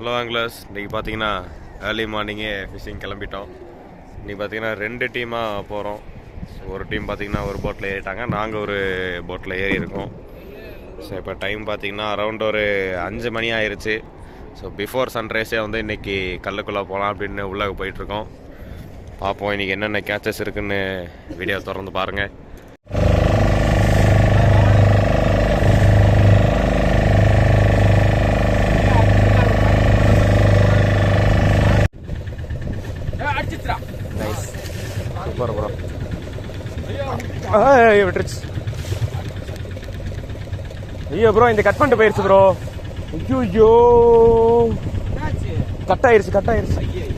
Hello anglers இன்றைக்கி பார்த்தீங்கன்னா early மார்னிங்கே ஃபிஷிங் கிளம்பிட்டோம். இன்றைக்கி பார்த்தீங்கன்னா ரெண்டு டீமாக போகிறோம் ஒரு டீம் பார்த்தீங்கன்னா ஒரு போட்டில் ஏறிட்டாங்க. நாங்கள் ஒரு போட்டில் ஏறி இருக்கோம். ஸோ இப்போ டைம் பார்த்தீங்கன்னா அரௌண்ட் ஒரு அஞ்சு மணி ஆயிடுச்சு ஸோ பிஃபோர் சன்ரைஸே வந்து இன்றைக்கி கல்லுக்குள்ளே போகலாம் அப்படின்னு உள்ளே போயிட்டுருக்கோம் பார்ப்போம் இன்றைக்கி என்னென்ன கேச்சஸ் இருக்குன்னு வீடியோ திறந்து பாருங்கள் விட்டுருச்சு. ஐயோ ப்ரோ இந்த கட் பண்ணிட்டு போயிருச்சு ப்ரோ ஐயோ கட் ஆயிருச்சு கட் ஆயிருச்சு.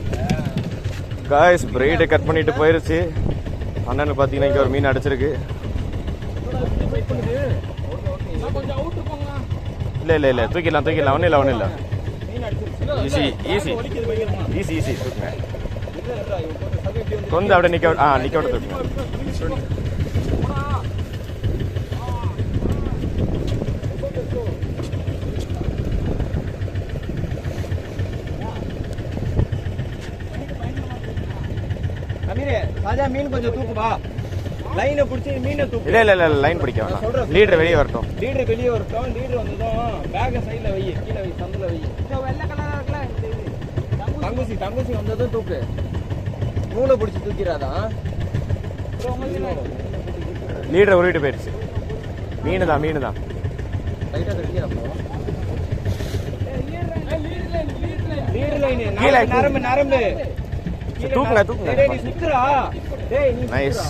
காய்ஸ் பிரைடு கட் பண்ணிட்டு போயிருச்சு. அண்ணனுக்கு பார்த்தீங்கன்னா இங்கே ஒரு மீன் அடிச்சிருக்கு. இல்லை இல்லை இல்லை. தூக்கிடலாம் தூக்கிடலாம். ஒன்றும் இல்லை ஒன்றும் இல்லை. ஈஸி ஈஸி ஈஸி ஈஸி தூக்குங்க. கொஞ்சம் அப்படியே விட்டு- ஆ நிக்க விட்டு தூக்குங்க. அமீரே ராஜா மீன் கொஞ்சம் தூக்குவா லைனை பிடிச்சி மீனை தூக்கு. இல்லை இல்லை இல்லை லைன் பிடிக்க வேணாம். லீடர் வெளியே வரட்டும். லீடர் வெளியே வரட்டும். லீடர் வந்ததும் பேக்கை சைடில் வை கீழே வை சந்தில் வை. வெள்ளை கலராக இருக்குல்ல தங்குசி தங்குசி வந்ததும் தூக்கு. நூலை பிடிச்சி தூக்கிறாதான் லீடர் உருவிட்டு போயிடுச்சு. மீன் தான் மீன் தான் லைட்டாக தட்டிக்கிறப்போ லீடர் லைனு நரம்பு நரம்பு. தூக்குங்க. தூக்குங்க. நைஸ்.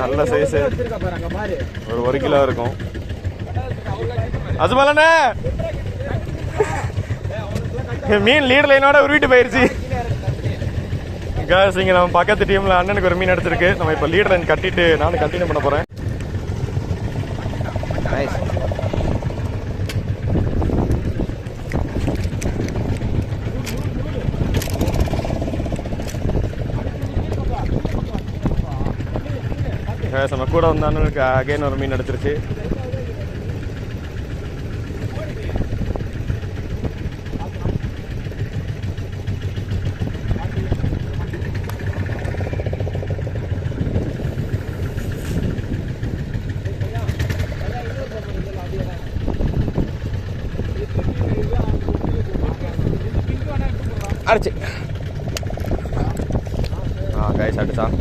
நல்ல சைஸ் ஒரு ஒரு கிலோ இருக்கும் அது போலண்ணே மீன் லீடர் லைனோட உருவிட்டு போயிருச்சு. கேஸ் இங்கே நம்ம பக்கத்து டீமில் அண்ணனுக்கு ஒரு மீன் அடிச்சிருக்கு நம்ம இப்போ லீடர் லைன் கட்டிட்டு நானும் கண்டினியூ பண்ண போகிறேன் நம்ம கூட வந்தாலும் அகைன் ஒரு மீன் எடுத்துருச்சு அடிச்சு. ஆ கைஸ் அடிச்சான்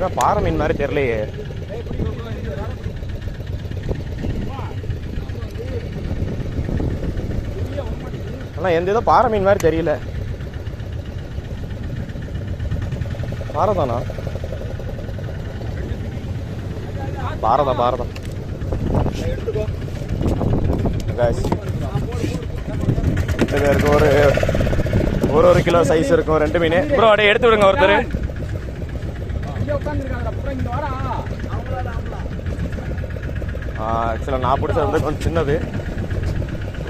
இதெல்லாம் பாறை மீன் மாதிரி தெரியலையே. ஆனால் எந்த இதோ பாறை மீன் மாதிரி தெரியல. பாறை தானா? பாரதா பாரதா இது இருக்கு ஒரு ஒரு ஒரு கிலோ சைஸ் இருக்கும் ரெண்டு மீன். ப்ரோ அப்படியே எடுத்து விடுங்க ஒருத்தர். ஆக்சுவலாக நான் பிடிச்சது வந்து கொஞ்சம் சின்னது.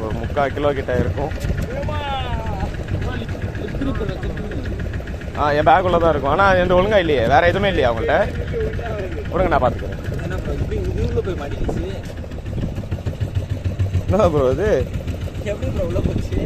ஒரு முக்கால் கிலோ கிட்ட இருக்கும். ஆ என் பேக்குள்ளே தான் இருக்கும். ஆனால் எந்த ஒழுங்கா இல்லையே. வேற எதுவுமே இல்லையா அவங்கள்ட்ட? விடுங்க நான் பார்த்துக்கிறேன். என்ன ப்ரோ இது? எப்படி ப்ரோ உள்ள போச்சு?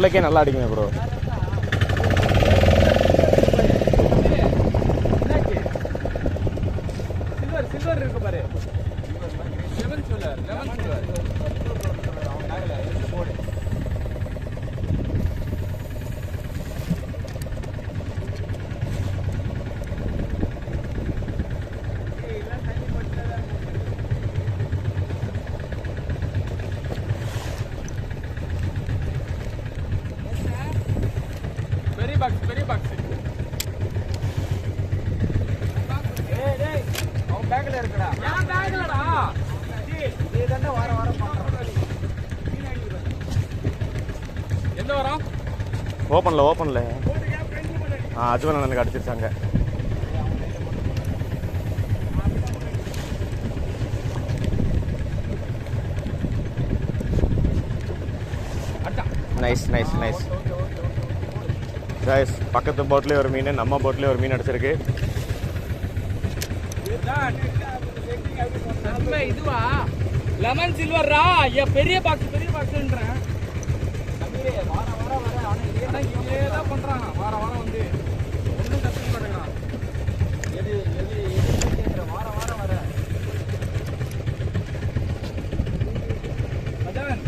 உள்ளக்கே நல்லா அடிக்குமே ப்ரோ சில்வர் சில்வர் இருக்கு பாரு லெமன் சில்வர் லெமன் சில்வர் பெரிய பாக்ஸ் பெரிய பாக்ஸ் ஏய் டேய் அவன் பேக்ல இருக்குடா என் பேக்லடா நீ தானே வார வாரம் பண்ற எந்த வாரம் ஓப்பனில் ஓப்பனில். ஆ அஜுவன் எனக்கு அடிச்சிருச்சாங்க அட்டா நைஸ் நைஸ் நைஸ் கைஸ் பக்கத்து போட்லேயே ஒரு மீன் நம்ம போட்லேயே ஒரு மீன் அடிச்சிருக்கு. இதுவா? லெமன் சில்வர்ரா பெரிய பாக்ஸ் பெரிய பாக்ஸ்ன்றேன் ஆனால் வாரம் வர தான் வார வாரம் வந்து ஒன்றும் கற்றுக்க மாட்டேங்கிறான் எது எது எது வார வாரம் வர அதான்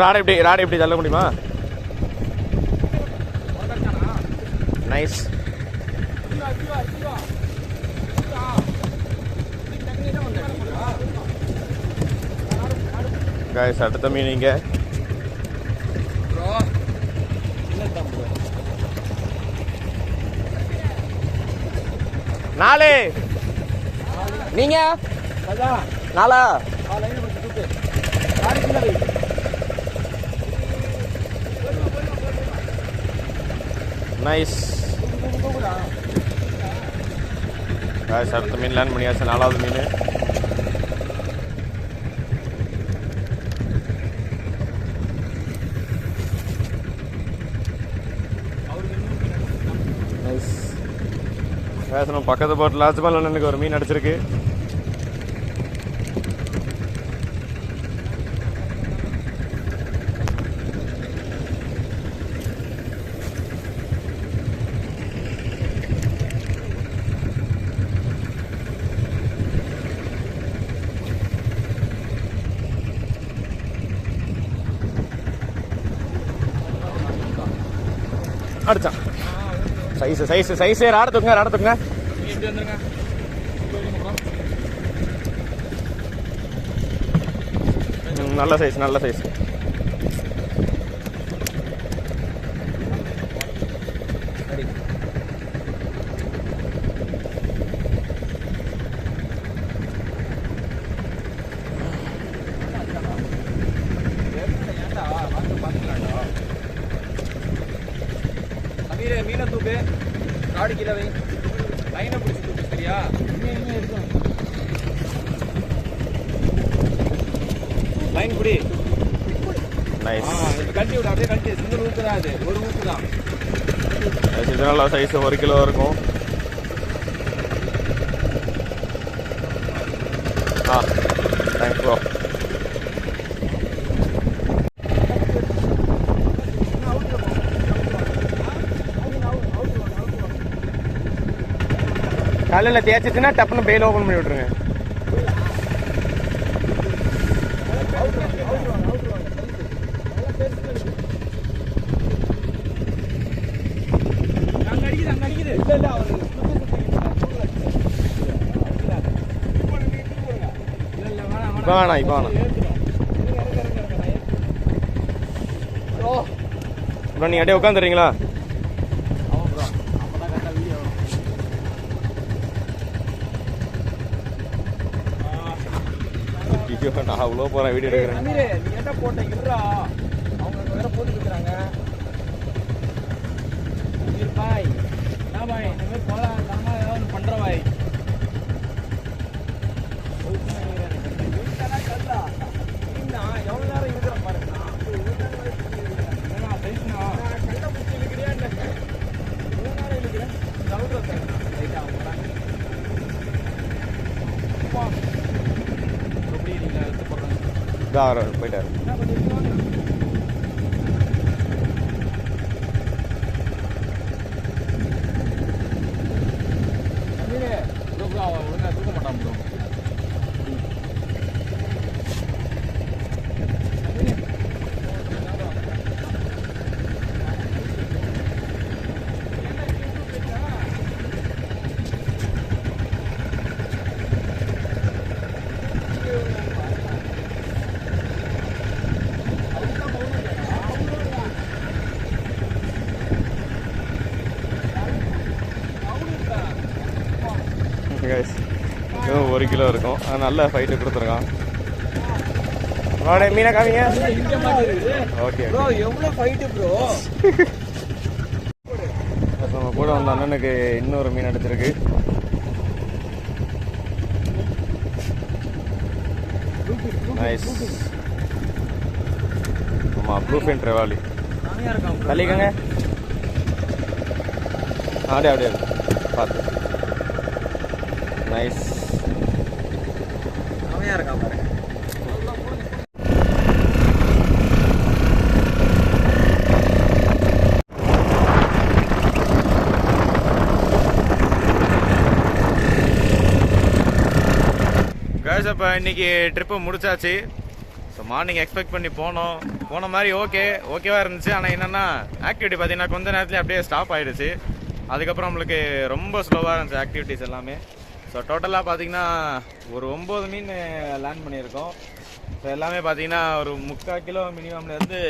ராடை எப்படி ராடை எப்படி தள்ள முடியுமா? உடச்சானா நைஸ் கைஸ் அடுத்த மீன் ப்ரோ நாலு நீங்க? நாலா நைஸ் அடுத்த மீன் லேண்ட் பண்ணியாச்சு. நாலாவது மீன். கைஸ் பேசணும். பக்கத்து போட்டில் லாஸ்ட் எனக்கு ஒரு மீன் அடிச்சிருக்கு. அடிச்சான். Size size size. ராட தூங்க ராட தூங்க ம், நல்ல சைஸ் நல்ல சைஸ் ஏன்டா வந்து பார்த்துக்கலாம்டா அமீரே தூக்கு காடு கீழே வை. லைனை பிடிச்சி தூக்கு சரியா? லைன் பிடி கழட்டி விடு அப்படியே கழட்டி சிங்கிள் தான் அது. ஒரு ஊக்கு தான். இது நல்ல சைஸ் ஒரு கிலோ இருக்கும். ஆ தேங்க்ஸ் ப்ரோ கல்லில் தேய்ச்சிச்சுன்னா டப்புன்னு பெயில் ஓப்பன் பண்ணி விட்ருங்க அங்க அடிக்குது வேணாம் இப்போ வேணாம். இப்போ நீங்கள் அப்படியே உட்காந்துறீங்களா ஐயோ நான் அவ்வளோ போகிறேன் வீடியோ எடுக்கிறேன். நீ என்ன போட்ட இருடா. அவங்க வேற போட்டு இருக்கிறாங்க அமீர் பாய். என்ன பாய் இந்த மாதிரி போல இதா வர போயிட்டாரு தம்பி ப்ரோ ப்ரோ அவன் ஒழுங்கா தூக்க மாட்டான் ப்ரோ கைஸ் இதுவும் ஒரு கிலோ இருக்கும். நல்ல ஃபைட்டு கொடுத்துருக்கான். வாடே மீனை காமிங்க. ஓகே ப்ரோ எவ்வளவு ஃபைட் ப்ரோ நம்ம கூட வந்த அண்ணனுக்கு இன்னொரு மீன் எடுத்திருக்கு. நைஸ் ஆமாம் ப்ளூ ஃபின் ட்ரெவாலி. தள்ளிக்கங்க. அப்படியே அப்படியே பார்த்து நைஸ் செமையா இருக்கா பாருங்க கேஸ் அப்போ இன்னைக்கு ட்ரிப்பு முடிச்சாச்சு. ஸோ மார்னிங் எக்ஸ்பெக்ட் பண்ணி போனோம். போன மாதிரி ஓகே ஓகேவாக இருந்துச்சு. ஆனால் என்னென்னா ஆக்டிவிட்டி பார்த்தீங்கன்னா கொஞ்ச நேரத்துல அப்படியே ஸ்டாப் ஆகிடுச்சு அதுக்கப்புறம் நம்மளுக்கு ரொம்ப ஸ்லோவாக இருந்துச்சு ஆக்டிவிட்டீஸ் எல்லாமே. ஸோ டோட்டலாக பார்த்தீங்கன்னா ஒரு ஒம்பது மீன் லேண்ட் பண்ணியிருக்கோம். ஸோ எல்லாமே பார்த்தீங்கன்னா ஒரு முக்கால் கிலோ மினிமம்லேருந்து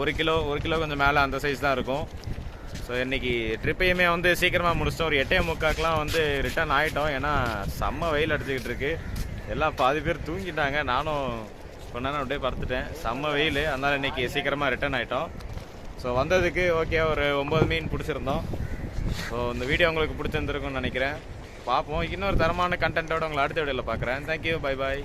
ஒரு கிலோ ஒரு கிலோ கொஞ்சம் மேலே அந்த சைஸ் தான் இருக்கும். ஸோ இன்றைக்கி ட்ரிப்பையுமே வந்து சீக்கிரமாக முடிச்சிட்டோம். ஒரு எட்டே முக்காக்கெலாம் வந்து ரிட்டர்ன் ஆகிட்டோம் ஏன்னா செம்ம வெயில் அடிச்சுக்கிட்டு இருக்கு. எல்லாம் பாதி பேர் தூங்கிட்டாங்க. நானும் கொஞ்ச நேரம் அப்படியே பறத்துட்டேன் செம்ம வெயில். அதனால் இன்னைக்கு சீக்கிரமாக ரிட்டர்ன் ஆகிட்டோம் ஸோ வந்ததுக்கு ஓகே ஒரு ஒம்பது மீன் பிடிச்சிருந்தோம். ஸோ இந்த வீடியோ உங்களுக்கு பிடிச்சிருந்துருக்குன்னு நினைக்கிறேன். பார்ப்போம் இன்னொரு தரமான கண்டென்ட்டோட உங்களை அடுத்த வீடியோவில் பார்க்குறேன். Thank you bye bye